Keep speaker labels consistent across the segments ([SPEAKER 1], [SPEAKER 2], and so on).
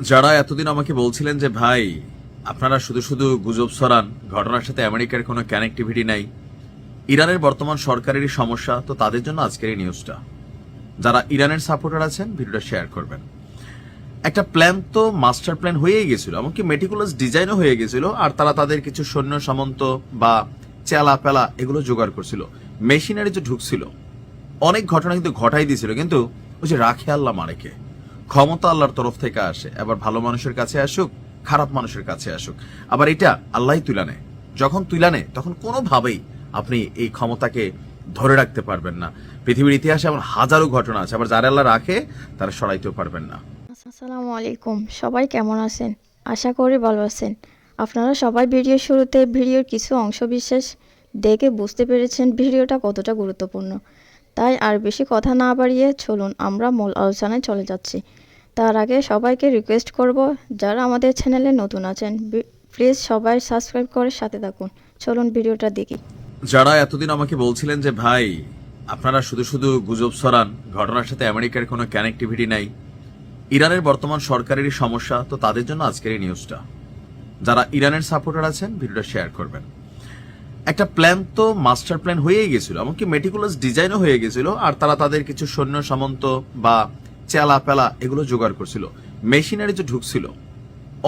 [SPEAKER 1] যারা এতদিন আমাকে বলছিলেন যে, ভাই, আপনারা শুধু শুধু গুজব ছড়ান, ঘটনার সাথে আমেরিকার কোনো কানেক্টিভিটি নাই, ইরানের বর্তমান সরকারেরই সমস্যা, তো তাদের জন্য আজকের এই নিউজটা যারা ইরানের সাপোর্টার আছেন, ভিডিওটা শেয়ার করবেন। একটা প্ল্যান তো মাস্টার প্ল্যান হয়েই গেছিল, এমনকি মেটিকুলাস ডিজাইনও হয়ে গেছিল, আর তারা তাদের কিছু সৈন্য, সামন্ত বা চেলা পেলা এগুলো জোগাড় করছিল। মেশিনারি যে ঢুকছিল, অনেক ঘটনা কিন্তু ঘটাই দিয়েছিল, কিন্তু ওই যে রাখে আল্লাহ মারেকে। ক্ষমতা আল্লাহর তরফ থেকে আসে। আবার ভালো মানুষের কাছে আসুক, খারাপ মানুষের কাছে আসুক। আবার এটা আল্লাহই তুলা নেয়। যখন তুলা নেয়, তখন কোনোভাবেই আপনি এই ক্ষমতাকে ধরে রাখতে পারবেন না। পৃথিবীর ইতিহাসে এমন হাজারো ঘটনা আছে, আবার যারা আল্লাহ রাখে, তারা সরাইতেও পারবেন না।
[SPEAKER 2] আসসালামু আলাইকুম। সবাই কেমন আছেন? আশা করি ভালো আছেন। আপনারা সবাই ভিডিও শুরুতে ভিডিওর কিছু অংশ বিশেষ দেখে বুঝতে পেরেছেন ভিডিওটা কতটা গুরুত্বপূর্ণ। তাই আর বেশি কথা না বাড়িয়ে চলুন, আমরা মূল আলোচনায় চলে যাচ্ছি। তার আগে সবাইকে রিকোয়েস্ট করব, যারা আমাদের চ্যানেলে নতুন আছেন প্লিজ সবাই সাবস্ক্রাইব করে সাথে থাকুন। চলুন ভিডিওটা দেখি।
[SPEAKER 1] যারা এতদিন আমাকে বলছিলেন যে, ভাই, আপনারা শুধু শুধু গুজব ছড়ান, ঘটনার সাথে আমেরিকার কোনো কানেক্টিভিটি নাই, ইরানের বর্তমান সরকারেরই সমস্যা, তো তাদের জন্য আজকের এই নিউজটা যারা ইরানের সাপোর্টার আছেন, ভিডিওটা শেয়ার করবেন। একটা প্ল্যান তো মাস্টার প্ল্যান হয়েই গেছিল, এমনকি মেটিকুলাস ডিজাইনও হয়ে গেছিল, আর তারা তাদের কিছু সৈন্য, সামন্ত বা চেলা, পেলা এগুলো জোগাড় করছিল। মেশিনারি যে ঢুকছিল,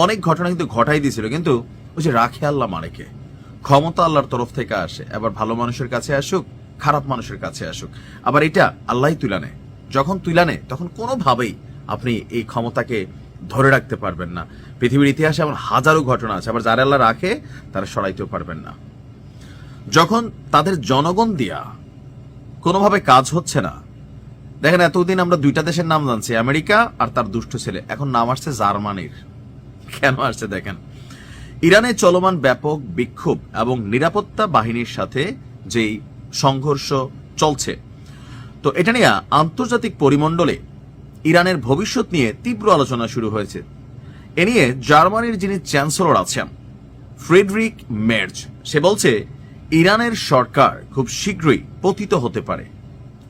[SPEAKER 1] অনেক ঘটনা কিন্তু ঘটাই দিয়েছিল কিন্তু ওই যে রাখে আল্লাহ মারেকে ক্ষমতা আল্লাহর তরফ থেকে আসে আবার ভালো মানুষের কাছে আসুক, খারাপ মানুষের কাছে আসুক। আবার এটা আল্লাহই তুলা নেয়। যখন তুলা নেয়, তখন কোনোভাবেই আপনি এই ক্ষমতাকে ধরে রাখতে পারবেন না। পৃথিবীর ইতিহাসে এমন হাজারো ঘটনা আছে, আবার যারা আল্লাহ রাখে, তারা সরাইতেও পারবেন না। যখন তাদের জনগণ দিয়া কোনোভাবে কাজ হচ্ছে না, দেখেন এতদিন আমরা দুইটা দেশের নাম জানছি, আমেরিকা আর তার দুষ্ট ছেলে। এখন নাম আসছে জার্মানির। কেন আসছে দেখেন? ইরানে চলমান ব্যাপক বিক্ষোভ এবং নিরাপত্তা বাহিনীর সাথে যেই সংঘর্ষ চলছে, তো এটা নিয়ে আন্তর্জাতিক পরিমণ্ডলে ইরানের ভবিষ্যৎ নিয়ে তীব্র আলোচনা শুরু হয়েছে। এ নিয়ে জার্মানির যিনি চ্যান্সেলর আছেন ফ্রেডরিক মের্জ, সে বলছে ইরানের সরকার খুব শীঘ্রই পতিত হতে পারে।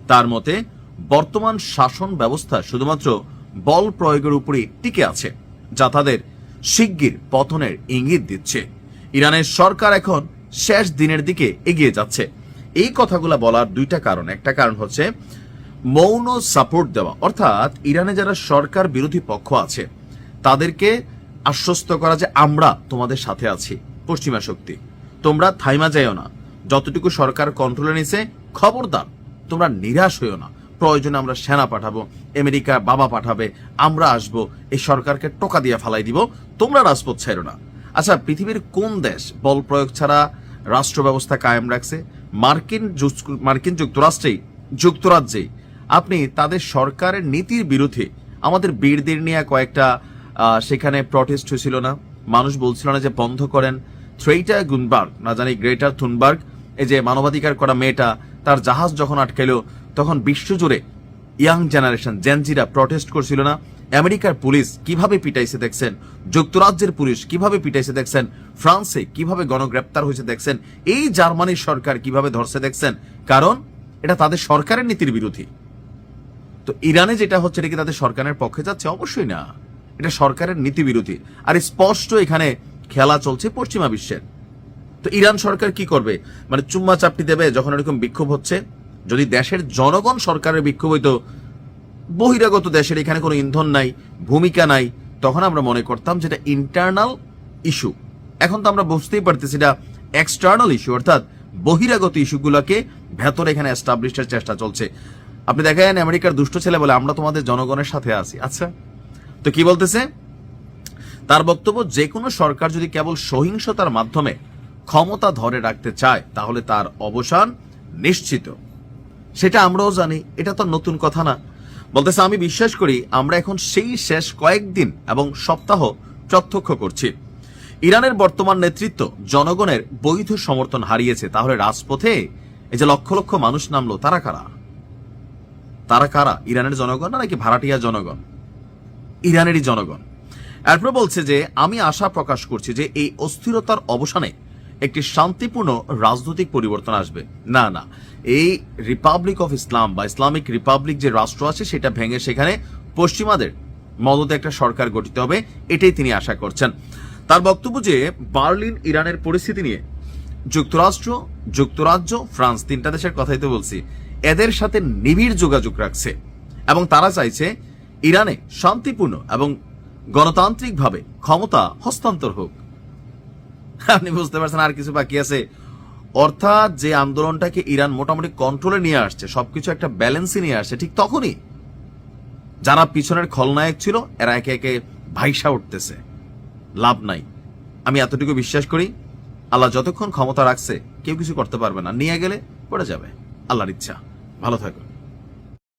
[SPEAKER 1] তার মতে, বর্তমান শাসন ব্যবস্থা শুধুমাত্র বল প্রয়োগের উপরই টিকে আছে, যা তাদের শিগগির পতনের ইঙ্গিত দিচ্ছে। ইরানের সরকার এখন শেষ দিনের দিকে এগিয়ে যাচ্ছে। এই কথাগুলো বলার দুইটা কারণ। একটা কারণ হচ্ছে, মৌন সাপোর্ট দেওয়া। অর্থাৎ, ইরানে যারা সরকার বিরোধী পক্ষ আছে, তাদেরকে আশ্বস্ত করা যে আমরা তোমাদের সাথে আছি, পশ্চিমা শক্তি। তোমরা থাইমা যাইও না। যতটুকু সরকার কন্ট্রোলে নিছে, খবরদার, তোমরা নিরাশ হইও না। প্রয়োজনে আমরা সেনা পাঠাবো, আমেরিকা বাবা পাঠাবে, আমরা আসব, এই সরকারকে টোকা দিয়ে ফালাই দিব, তোমরা রাজপথ ছাইরো না। আচ্ছা পৃথিবীর কোন দেশ বল প্রয়োগ ছাড়া রাষ্ট্র ব্যবস্থা কায়েম রাখছে? মার্কিন মার্কিন যুক্তরাষ্ট্রেই, যুক্তরাজ্যেই। আপনি তাদের সরকারের নীতির বিরুদ্ধে, আমাদের বীরদের নিয়ে কয়েকটা সেখানে প্রটেস্ট হয়েছিল না? মানুষ বলছিল না যে বন্ধ করেন। থ্রেইটা গুনবার্গ, না জানি গ্রেটার থুনবার্গ, এই যে মানবাধিকার করা মেয়েটা, তার জাহাজ যখন আটকাইল তখন বিশ্বজুড়ে ইয়াং জেনারেশন জেনজিরা প্রটেস্ট করছিল না? আমেরিকার পুলিশ কীভাবে পিটাইছে দেখছেন? যুক্তরাজ্যের পুলিশ কীভাবে পিটাইছে দেখছেন? ফ্রান্সে কীভাবে গণগ্রেপ্তার হয়েছে দেখছেন? এই জার্মানির সরকার কীভাবে ধরছে দেখছেন? কারণ এটা তাদের সরকারের নীতির বিরোধী। তো ইরানে যেটা হচ্ছে, এটা কি তাদের সরকারের পক্ষে যাচ্ছে? অবশ্যই না। এটা সরকারের নীতি বিরোধী। আর স্পষ্ট এখানে খেলা চলছে পশ্চিমা বিশ্বের। তো ইরান সরকার কি করবে? মানে চুম্মা চাপটি দেবে যখন এরকম বিক্ষোভ হচ্ছে? যদি দেশের জনগণ সরকারের বিক্ষোভ হইতো, বহিরাগত দেশের এখানে কোনো ইন্ধন নাই, ভূমিকা নাই, তখন আমরা মনে করতাম যেটা ইন্টারনাল ইস্যু এখন তো আমরা বুঝতেই পারতেছি এটা এক্সটার্নাল ইস্যু অর্থাৎ বহিরাগত ইস্যুগুলোকে ভেতরে এখানে এস্টাবলিশের চেষ্টা চলছে। আপনি দেখেন, আমেরিকার দুষ্ট ছেলে বলে আমরা তোমাদের জনগণের সাথে আছি। আচ্ছা তো কি বলতেছে? তার বক্তব্য যে কোনো সরকার যদি কেবল সহিংসতার মাধ্যমে ক্ষমতা ধরে রাখতে চায়, তাহলে তার অবসান নিশ্চিত। সেটা আমরাও জানি, এটা তো নতুন কথা না। বলতেছে, আমি বিশ্বাস করি, আমরা এখন সেই শেষ কয়েকদিন এবং সপ্তাহ প্রত্যক্ষ করছি। ইরানের বর্তমান নেতৃত্ব জনগণের বৈধ সমর্থন হারিয়েছে, তাহলে রাজপথে এই যে লক্ষ লক্ষ মানুষ নামলো, তারা কারা? তারা কারা? ইরানের জনগণ না নাকি ভাড়াটিয়া জনগণ? ইরানেরই জনগণ। এরপর বলছে যে, আমি আশা প্রকাশ করছি যে এই অস্থিরতার অবসানে একটি শান্তিপূর্ণ রাজনৈতিক পরিবর্তন আসবে। না না। এই রিপাবলিক অফ ইসলাম বা ইসলামিক রিপাবলিক যে রাষ্ট্র আছে, সেটা ভেঙে সেখানে পশ্চিমাদের মদতে একটা সরকার গঠিত হবে, এটাই তিনি আশা করছেন। তার বক্তব্য যে, বার্লিন, ইরানের পরিস্থিতি নিয়ে যুক্তরাষ্ট্র, যুক্তরাজ্য, ফ্রান্স তিনটা দেশের কথাই তো বলছি, এদের সাথে নিবিড় যোগাযোগ রাখছে এবং তারা চাইছে ইরানে শান্তিপূর্ণ এবং গণতান্ত্রিকভাবে ক্ষমতা হস্তান্তর হোক। আপনি বুঝতে পারছেন আর কিছু বাকি আছে? অর্থাৎ যে আন্দোলনটাকে ইরান মোটামুটি কন্ট্রোলে নিয়ে আসছে, সবকিছু একটা ব্যালেন্সে নিয়ে আসছে, ঠিক তখনই যারা পিছনের খলনায়ক ছিল, এরা একে একে ভাইসা উঠতেছে। লাভ নাই। আমি এতটুকু বিশ্বাস করি, আল্লাহ যতক্ষণ ক্ষমতা রাখছে, কেউ কিছু করতে পারবে না। নিয়ে গেলে পড়ে যাবে। আল্লাহর ইচ্ছা। ভালো থাকুন।